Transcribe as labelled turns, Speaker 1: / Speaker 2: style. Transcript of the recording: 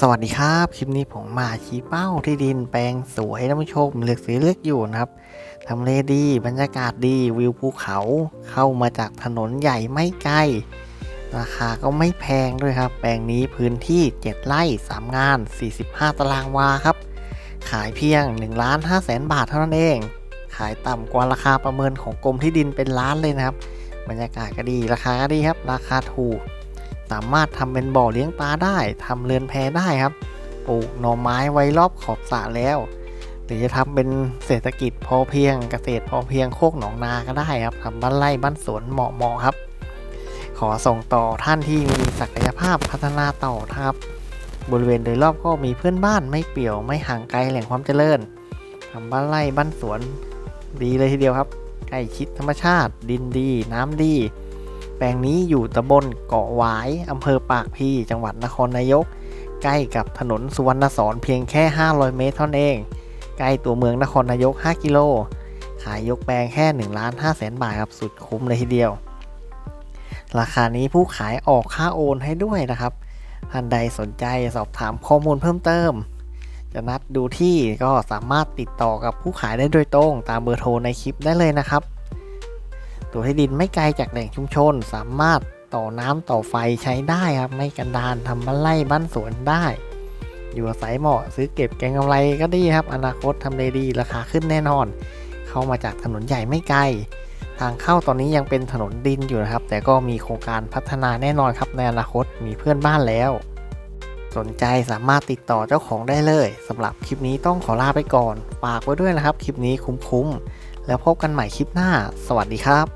Speaker 1: สวัสดีครับ คลิปนี้ผมมาชี้เป้าที่ดินแปลงสวยท่านผู้ชมเลือกซื้อเลือกอยู่นะครับทำเลดีบรรยากาศดีวิวภูเขาเข้ามาจากถนนใหญ่ไม่ไกล ราคาก็ไม่แพงด้วยครับ แปลงนี้พื้นที่ 7 ไร่ 3 งาน 45 ตารางวาครับ ขายเพียง1ล้าน5แสนบาทเท่านั้นเอง ขายต่ำกว่าราคาประเมินของกรมที่ดินเป็นล้านเลยนะครับ บรรยากาศก็ดีราคาก็ดีครับ ราคาถูก สามารถทำเป็นบ่อเลี้ยงปลาได้ทำเรือนแพได้ครับ ปลูกหน่อไม้ไว้รอบขอบสระแล้ว หรือจะทำเป็นเศรษฐกิจพอเพียงเกษตรพอเพียงโคกหนองนาก็ได้ครับทำบ้านไร่บ้านสวนเหมาะๆครับ ขอส่งต่อท่านที่มีศักยภาพพัฒนาต่อครับ บริเวณโดยรอบก็มีเพื่อนบ้านไม่เปี่ยวไม่ห่างไกลแหล่งความเจริญทำบ้านไร่บ้านสวนดีเลยทีเดียวครับใกล้ชิดธรรมชาติ ดินดี น้ำดี แปลงนี้อยู่ตำบลเกาะหวายอำเภอปากพีจังหวัดนครนายก ใกล้กับถนนสุวรรณสอนเพียงแค่ 500 เมตรเท่านั้นเอง ใกล้ตัวเมืองนครนายก 5 กิโล ขายยกแปลงแค่1ล้าน5แสนบาทครับสุดคุ้มเลยทีเดียว ราคานี้ผู้ขายออกค่าโอนให้ด้วยนะครับ ท่านใดสนใจสอบถามข้อมูลเพิ่มเติม จะนัดดูที่ก็สามารถติดต่อกับผู้ขายได้โดยตรง ตามเบอร์โทรในคลิปได้เลยนะครับ ตัวที่ดินไม่ไกลจากแหล่งชุมชน สามารถต่อน้ำต่อไฟใช้ได้ครับ ไม่กันดานทำบ้านไร่บ้านสวนได้ อยู่อาศัยเหมาะซื้อเก็บแกงกำไรก็ดีครับ อนาคตทำเลดีราคาขึ้นแน่นอน เข้ามาจากถนนใหญ่ไม่ไกล ทางเข้าตอนนี้ยังเป็นถนนดินอยู่นะครับ แต่ก็มีโครงการพัฒนาแน่นอนครับในอนาคตมีเพื่อนบ้านแล้ว สนใจสามารถติดต่อเจ้าของได้เลยสำหรับคลิปนี้ต้องขอลาไปก่อนฝากไว้ด้วยนะครับ คลิปนี้คุ้มๆแล้วพบกันใหม่คลิปหน้า สวัสดีครับ